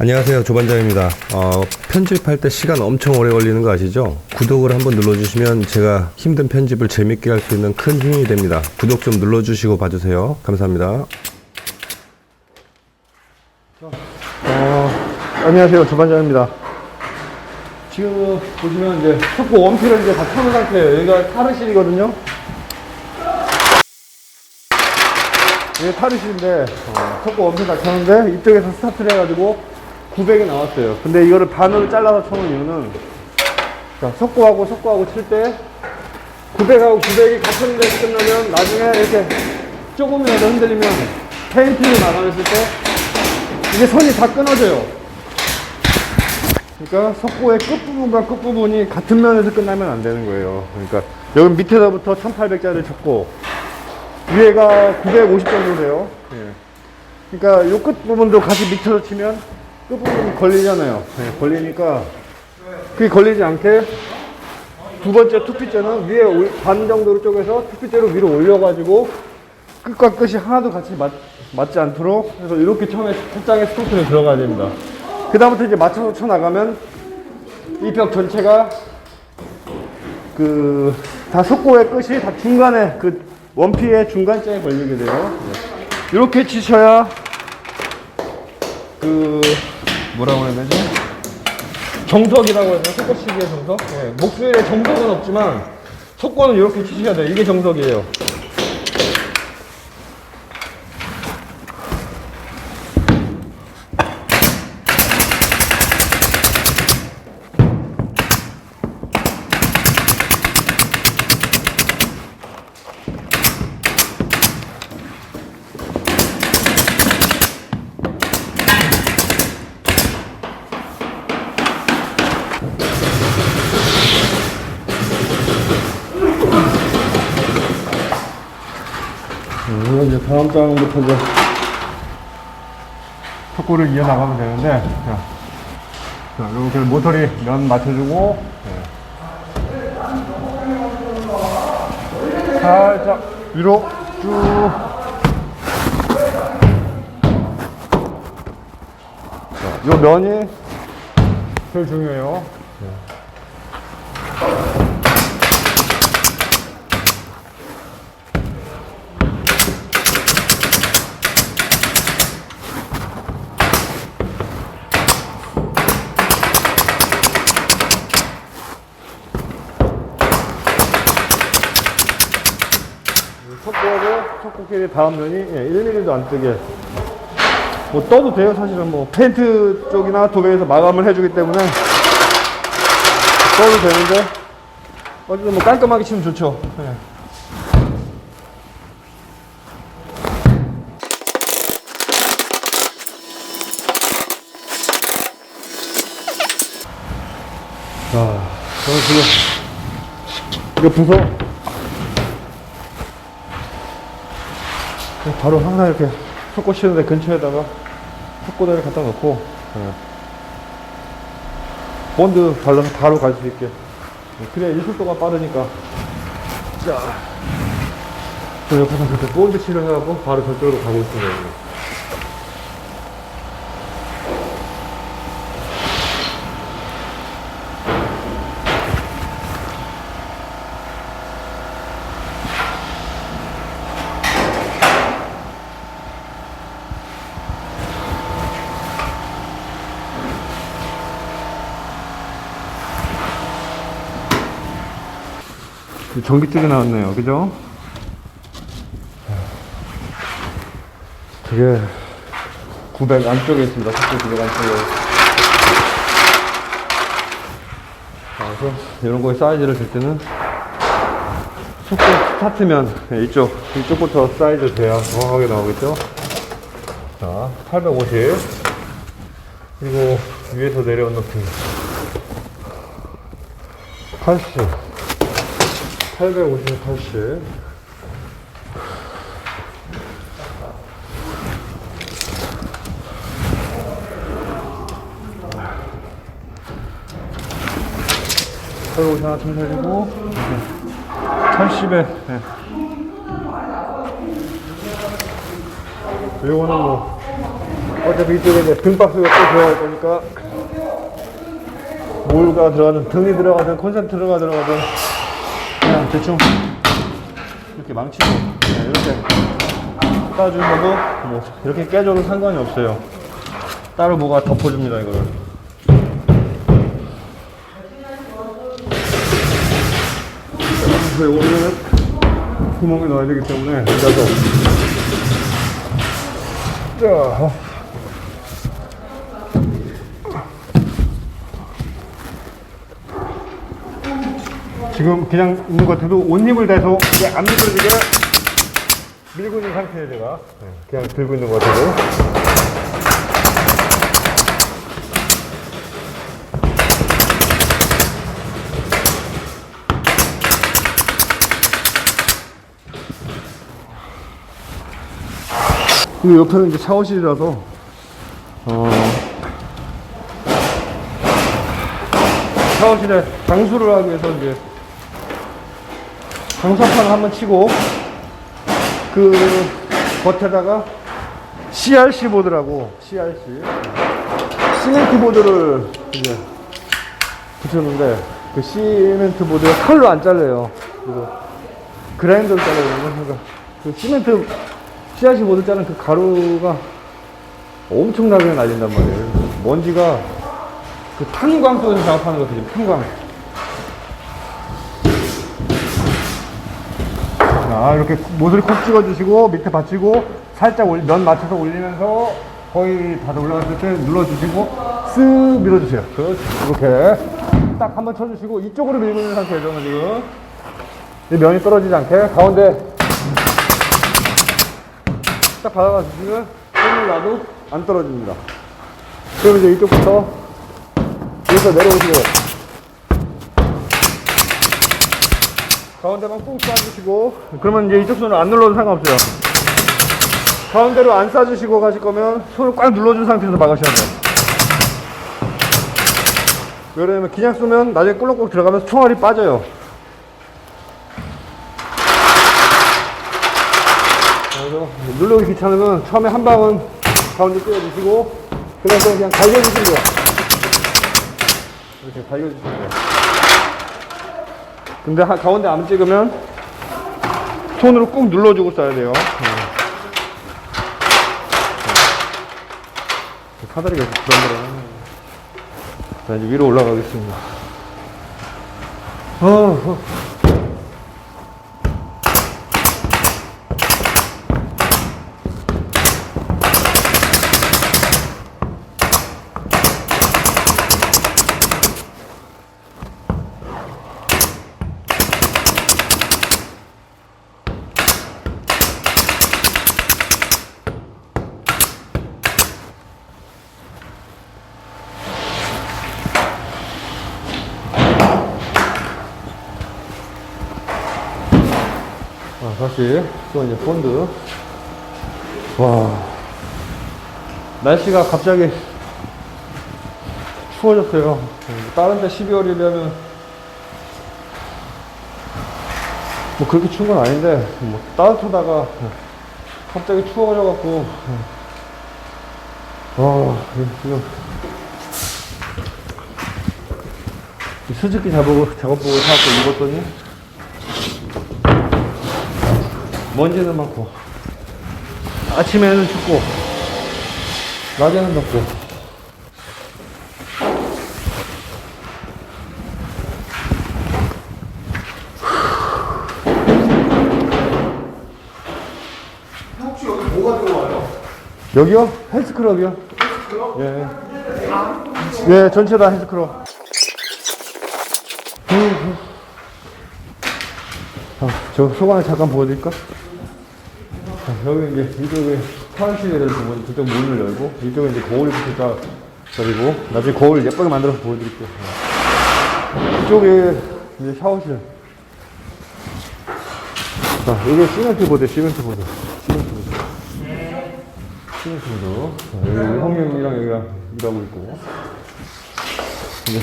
안녕하세요. 조반장입니다. 어, 편집할 때 시간 엄청 오래 걸리는 거 아시죠? 구독을 한번 눌러주시면 제가 힘든 편집을 재밌게 할 수 있는 큰 힘이 됩니다. 구독 좀 눌러주시고 봐주세요. 감사합니다. 어, 안녕하세요. 조반장입니다. 지금 보시면 이제 속고 원피를 이제 다 켜놓은 상태예요. 여기가 타르실이거든요. 이게 타르실인데 어, 속고 원피 다 켜는데 이쪽에서 스타트를 해가지고 900이 나왔어요. 근데 이거를 반으로 잘라서 쳐놓은 이유는 자, 속고하고 속고하고 칠 때 900하고 900이 같은 데서 끝나면 나중에 이렇게 조금이라도 흔들리면 페인팅을 막아냈을 때 이게 선이 다 끊어져요. 그러니까 속고의 끝부분과 끝부분이 같은 면에서 끝나면 안 되는 거예요. 그러니까 여기 밑에서부터 1800짜리를 쳤고 위에가 950 정도 돼요. 예. 그러니까 요 끝 부분도 같이 밑에서 치면 끝부분이 걸리잖아요. 네, 걸리니까 그게 걸리지 않게 두 번째 투피째는 위에 올- 반 정도로 쪼개서 투피째로 위로 올려가지고 끝과 끝이 하나도 같이 맞, 맞지 않도록 그래서 이렇게 처음에 첫 장에 스토트를 들어가야 됩니다. 그 다음부터 이제 맞춰서 쳐나가면 이 벽 전체가 그 다 속고의 끝이 다 중간에 그 원피의 중간점에 걸리게 돼요. 이렇게 치셔야 그 뭐라고 해야 되지? 정석이라고 해서 속고치기의 정석? 예, 목수일에 정석은 없지만 속고는 이렇게 치셔야 돼요. 이게 정석이에요. 음, 이제 다음 장부터 이제 속고를 이어나가면 되는데 자, 자 이렇게 모서리 면 맞춰주고 네. 살짝 위로 쭉. 자, 요 면이 제일 중요해요. 속 고하고 속고끼리 다음 면이 예, 1mm도 안 뜨게. 뭐 떠도 돼요 사실은. 뭐 페인트 쪽이나 도배에서 마감을 해주기 때문에 떠도 되는데 어쨌든 뭐 깔끔하게 치면 좋죠. 예. 자 저는 지금 이거 부서 바로 항상 이렇게 속고 치는데 근처에다가 속고다를 갖다 놓고 예. 본드 발라서 바로 갈 수 있게. 예, 그래야 일속도가 빠르니까. 자, 저 옆에서 그렇게 본드 칠을 해갖고 바로 저쪽으로 가고 있습니다 전기줄이 나왔네요. 그죠? 그게 900 안쪽에 있습니다. 속도 900 안쪽에. 자, 그래서 이런 거에 사이즈를 줄 때는 속도 스타트면 이쪽 이쪽부터 사이즈 돼야 정확하게 나오겠죠? 자, 850 그리고 위에서 내려온 높이 80 850, 80. 팔 하나 청소해주고 80에 네. 요거는 뭐 어차피 이쪽에 이제 등박스가 또 들어갈 거니까 몰가 들어가든 등이 들어가든 콘센트가 들어가든 그냥 대충 이렇게 망치고 그냥 이렇게 따주는 거고 뭐 이렇게 깨줘도 상관이 없어요. 따로 뭐가 덮어줍니다 이거를. 그래서 구멍에 넣어야 되기 때문에 앉아서 자 지금 그냥 있는 것 같아도 온 힘을 내서 이게 안 미끄러지게 밀고 있는 상태에 제가. 네, 그냥 들고 있는 것 같아도. 그리고 옆에는 이제 샤워실이라서 어 샤워실에 방수를 하기 위해서 이제 방사판을 한번 치고 그 겉에다가 CRC 보드라고 CRC 시멘트 보드를 이제 붙였는데 그 시멘트 보드가 칼로 안 잘려요. 그래서 그라인더로 잘라거든요. 그러니까 그 시멘트 CRC 보드 자른 그 가루가 엄청나게 날린단 말이에요. 먼지가 그 탄광 속에서 작업하는 거거든요. 탄광. 자, 이렇게 못을 콕 찍어주시고 밑에 받치고 살짝 올, 면 맞춰서 올리면서 거의 다 올라갔을 때 눌러주시고 쓱 밀어주세요. 그렇죠. 이렇게 딱 한번 쳐주시고 이쪽으로 밀고 있는 상태예요. 저는 지금 이 면이 떨어지지 않게 가운데 딱 받아가지고 손을 놔도 안 떨어집니다. 그럼 이제 이쪽부터 여기서 내려오시고 가운데만 꾹 쏴주시고 그러면 이제 이쪽 손을 안 눌러도 상관없어요. 가운데로 안 쏴주시고 가실 거면 손을 꽉 눌러준 상태에서 막으셔야 돼요. 왜냐면 그냥 쏘면 나중에 꿀렁꿀렁 들어가면서 총알이 빠져요. 그래서 누르기 귀찮으면 처음에 한 방은 가운데 띄워주시고 그 다음에 그냥 갈겨주시면 돼요. 이렇게 갈겨주시면 돼요 근데 하- 가운데 안 찍으면 손으로 꾹 눌러주고 써야 돼요. 네. 네. 사다리가 이렇게 불안불안하네. 자, 이제 위로 올라가겠습니다. 어, 어. 다시 또 이제 본드. 와. 날씨가 갑자기 추워졌어요. 다른 데 12월이려면 뭐 그렇게 추운 건 아닌데 뭐 따뜻하다가 갑자기 추워져 갖고 와 지금 이 수증기 작업을 작업복을 사갖고 입었더니 먼지는 많고 아침에는 춥고 낮에는 덥고 혹시 여기 뭐가 들어와요? 여기요? 헬스클럽이요? 예. 예, 전체 다 헬스클럽. 음, 아, 저 소관을 잠깐 보여드릴까? 자, 여기 이제 이쪽에 화장실을 보면 그쪽 문을 열고 이쪽에 이제 거울이 붙을까 그리고 나중에 거울 예쁘게 만들어서 보여드릴게요. 네. 이쪽에 이제 샤워실. 자, 이게 시멘트 보드, 시멘트 보드. 시멘트 보드. 시멘트도 여기 형님이랑 여기가 일하고 있고 이제